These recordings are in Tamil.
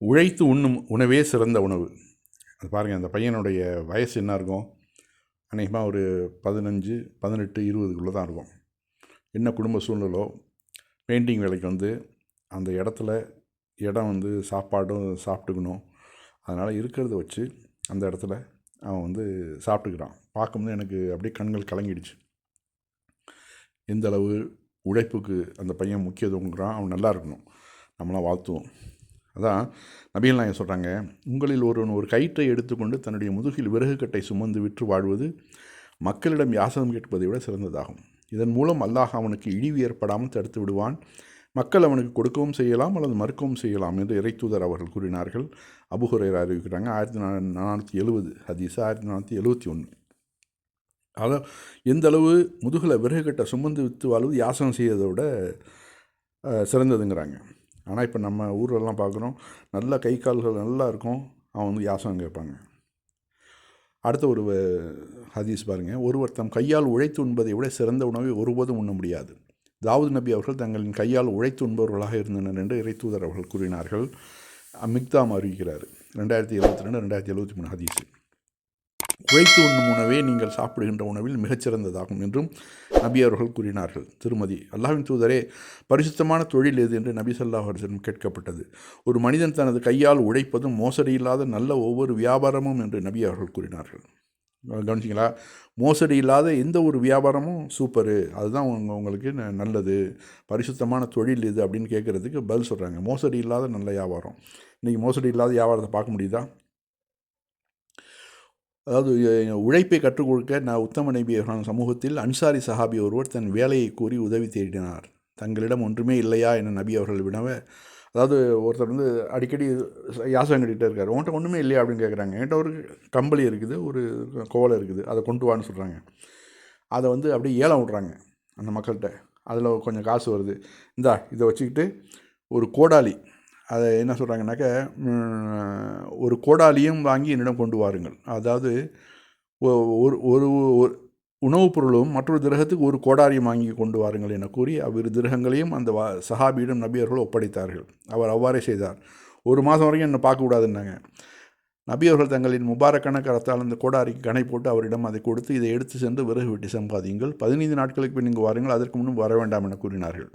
உழைத்து உண்ணும் உணவே சிறந்த உணவு. அது பாருங்கள் அந்த பையனுடைய வயசு என்ன இருக்கும்? அநேகமாக ஒரு பதினஞ்சு பதினெட்டு இருபதுக்குள்ளே தான் இருக்கும். என்ன குடும்ப சூழ்நிலோ பெயிண்டிங் வேலைக்கு வந்து அந்த இடத்துல இடம் வந்து சாப்பாடும் சாப்பிட்டுக்கணும். அதனால் இருக்கிறத வச்சு அந்த இடத்துல அவன் வந்து சாப்பிட்டுக்கிறான். பார்க்கும்போது எனக்கு அப்படியே கண்கள் கலங்கிடுச்சு. எந்தளவு உழைப்புக்கு அந்த பையன் முக்கியத்துவங்கிறான் அவன் நல்லா இருக்கணும். நம்மளாம் வாழ்த்துவோம். அதான் நபிகள் நாயகம் சொல்கிறாங்க உங்களில் ஒருவன் ஒரு கயிற்றை எடுத்துக்கொண்டு தன்னுடைய முதுகில் விறகு கட்டை சுமந்து விற்று வாழ்வது மக்களிடம் யாசகம் கேட்பதை விட சிறந்ததாகும். இதன் மூலம் அல்லாஹ் அவனுக்கு இழிவு ஏற்படாமல் தடுத்து விடுவான். மக்கள் அவனுக்கு கொடுக்கவும் செய்யலாம் அல்லது மறுக்கவும் செய்யலாம் என்று இறைத்தூதர் அவர்கள் கூறினார்கள். அபுகுரையர் அறிவிக்கிறாங்க ஆயிரத்தி நானூற்றி எழுபது ஹதீஸ் ஆயிரத்தி நானூற்றி எழுபத்தி ஒன்று அதான் எந்த அளவு முதுகில் விறகு கட்டை சுமந்து விற்று வாழ்வது யாசகம் செய்வதை விட சிறந்ததுங்கிறாங்க. ஆனால் இப்போ நம்ம ஊரெல்லாம் பார்க்குறோம் நல்ல கை கால்கள் நல்லா இருக்கும் அவன் வந்து யாசகம் கேட்பாங்க. அடுத்த ஒரு வ- ஹதீஸ் பாருங்கள் ஒருவர் தம் கையால் உழைத்து உண்பதை விட சிறந்த உணவை ஒருபோதும் உண்ண முடியாது. தாவூத் நபி அவர்கள் தங்களின் கையால் உழைத்து உண்பவர்களாக இருந்தனர் என்று இறைத்தூதர் அவர்கள் கூறினார்கள். மிக்தாம் அறிவிக்கிறார். ரெண்டாயிரத்தி எழுபத்தி ரெண்டு ரெண்டாயிரத்தி எழுபத்தி மூணு ஹதீஸ். உழைத்து உண்ணும் உணவே நீங்கள் சாப்பிடுகின்ற உணவில் மிகச்சிறந்ததாகும் என்றும் நபி அவர்கள் கூறினார்கள். திருமதி அல்லாவின் தூதரே பரிசுத்தமான தொழில் எது? என்று நபி ஸல்லல்லாஹு அலைஹி கேட்கப்பட்டது. ஒரு மனிதன் தனது கையால் உழைப்பதும் மோசடி இல்லாத நல்ல ஒவ்வொரு வியாபாரமும் என்று நபி அவர்கள் கூறினார்கள். கவனிச்சிங்களா? மோசடி இல்லாத எந்த ஒரு வியாபாரமும் சூப்பரு. அதுதான் உங்க உங்களுக்கு ந- நல்லது. பரிசுத்தமான தொழில் இது அப்படின்னு கேட்குறதுக்கு பதில் சொல்கிறாங்க மோசடி இல்லாத நல்ல வியாபாரம். இன்றைக்கி மோசடி இல்லாத வியாபாரத்தை பார்க்க முடியுதா? அதாவது உழைப்பை கற்றுக் கொடுக்க நான் உத்தம நபி சமூகத்தில் அன்சாரி சஹாபி ஒருவர் தன் வேலையை கூறி உதவி தேடினார். தங்களிடம் ஒன்றுமே இல்லையா என நபி அவர்கள் வினவ அதாவது ஒருத்தர் வந்து அடிக்கடி யாசகம் கட்டிகிட்டே இருக்கார். உன்கிட்ட ஒன்றுமே இல்லையா? அப்படின்னு கேட்குறாங்க. என்கிட்ட ஒரு கம்பளி இருக்குது ஒரு கோவலை இருக்குது அதை கொண்டு வான்னு சொல்கிறாங்க அதை வந்து அப்படியே ஏலம் விட்றாங்க அந்த மக்கள்கிட்ட. அதில் கொஞ்சம் காசு வருது. இந்தா இதை வச்சுக்கிட்டு ஒரு கோடாலி அதை என்ன சொல்கிறாங்கனாக்க ஒரு கோடாலியும் வாங்கி என்னிடம் கொண்டு வாருங்கள். அதாவது ஒ- ஒரு ஒரு ஒரு உணவுப் பொருளும் மற்றொரு கிரகத்துக்கு ஒரு கோடாரியும் வாங்கி கொண்டு வாருங்கள் என கூறி அவ்விரு கிரகங்களையும் அந்த வா சஹாபியிடம் நபியர்கள் ஒப்படைத்தார்கள். அவர் அவ்வாறே செய்தார். ஒரு மாதம் வரைக்கும் என்னை பார்க்கக்கூடாதுன்னாங்க. நபி அவர்கள் தங்களின் முபாரக்கான கரத்தால் அந்த கோடாரிக்கு கணை போட்டு அவரிடம் அதை கொடுத்து இதை எடுத்து சென்று விறகு வெட்டி சம்பாதியுங்கள். பதினைந்து நாட்களுக்கு பின் இங்கு வாருங்கள் அதற்கு முன்னும் வர வேண்டாம் என கூறினார்கள்.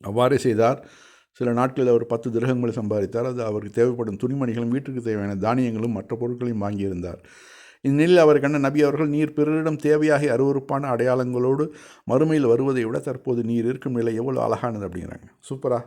அவ்வாறே செய்தார். சில நாட்களில் அவர் பத்து திரகங்களை சம்பாதித்தார். அது அவருக்கு தேவைப்படும் துணிமணிகளும் வீட்டுக்கு தேவையான தானியங்களும் மற்ற பொருட்களையும் வாங்கியிருந்தார். இந்நிலையில் அவர் கண்ட நபி அவர்கள் நீர் பிறரிடம் தேவையாகி அருவருப்பான அடையாளங்களோடு மறுமையில் வருவதை விட தற்போது நீர் இருக்கும் நிலை எவ்வளோ அழகானது அப்படிங்கிறாங்க. சூப்பரா?